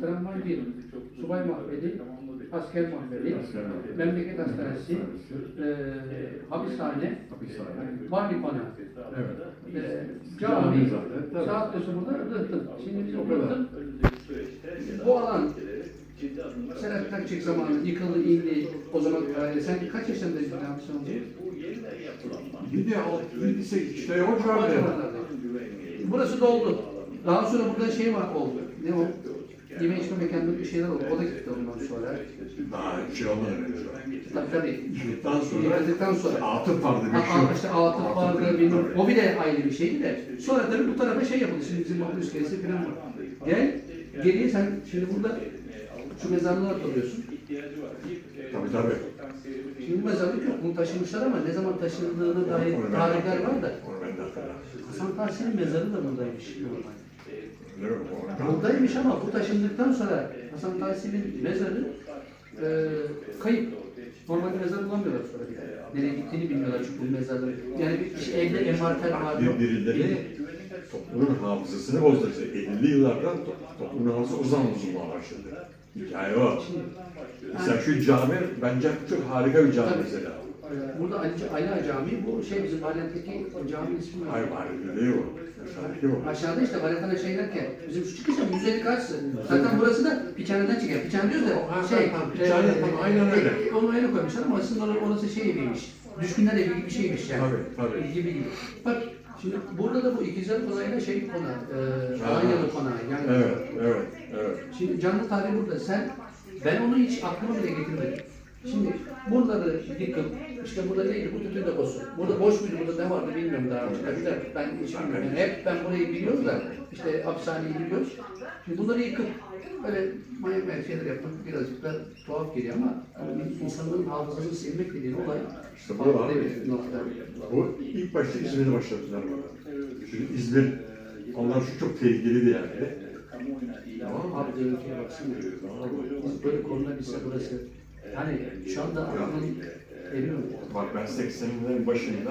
tramvay bir, subay mahveli, asker mahveli, memleket hastanesi, e, hapishane, Hapishane. malikane, Evet. e, Cami saat burada rıhtım. Şimdi biz o rıhtım, bu alan Selahattin Akçek zamanı yıkıldı, indi. O zaman e, sen kaç yaşındaydın abi sen o zaman? Bir de o, bir de işte o civarda. Burası doldu. Daha sonra burada şey var oldu. Ne o? Yeme içme mekanında bir şeyler oldu. O da gitti ondan sonra. Daha şey olmadı. Tabii tabii. Yıkıldıktan sonra Yıkıldıktan sonra. atıf vardı Ha, ha, meşhur. işte Atıf vardı, bilmem. O bile ayrı bir şeydi de. Sonra tabii bu tarafa şey yapıldı. Şimdi bizim okul iskelesi falan var. Gel, geriye sen şimdi burada şu mezarlığa kalıyorsun. Tabii tabii. Şimdi bu mezarlık yok. Bunu taşımışlar ama ne zaman taşındığına dair tarihler var da. Hasan Tahsin'in mezarı da buradaymış normal. Buradaymış ama bu taşındıktan sonra Hasan Tahsin'in mezarı e, kayıp. Normalde mezar bulamıyorlar sonra bir daha. Nereye gittiğini bilmiyorlar çünkü bu mezarları. Yani bir şey, evde envanter var. Bir, birileri toplumun hafızasını bozdu. İşte 50'li yıllardan to- toplumun hafızası o zaman bozulmaya başladı. Hikaye o. Mesela şu cami bence çok harika bir cami mesela. E, Burada Ali, Ali Ağa Camii, bu şey bizim Valentteki caminin ismi var. Hayır, harika değil o. Aşağıdaki o. Aşağıda işte Valentana şey derken, bizim şu çıkışta 150 karşısı. Zaten burası da Piçhane'den çıkıyor. Piçhane diyoruz da Ha, şey, ha, Piçhane, tamam, aynen öyle. e, Onu ayrı koymuşlar ama aslında or- orası şey eviymiş. Düşkünler evi gibi bir şeymiş yani. Tabii, tabii. Gibi gibi. Bak şimdi burada da bu ikizler konağıyla şey konağı, e. Alanya'lı konağı. Yani Evet, evet, evet. Şimdi canlı tarih burada. Sen, ben onu hiç aklıma bile getirmedim. Şimdi buraları yıkıp, işte burada neydi bu tütün deposu. Burada boş muydu, burada ne vardı bilmiyorum daha önce. Tabii de ben hiç bilmiyorum. Yani hep ben burayı biliyoruz da, işte hapishaneyi biliyoruz. Şimdi bunları yıkıp, böyle manyak şeyler yapmak birazcık da tuhaf geliyor ama yani insanların hafızasını silmek dediğin olay İşte bu bir nokta. Bu ilk başta İzmir'de başladılar bana. Çünkü İzmir, onlar şu çok tehlikeliydi yani. Tamam? Abi böyle korunabilse burası. Yani şu anda aklım eriyor. Bak ben 80'lerin başında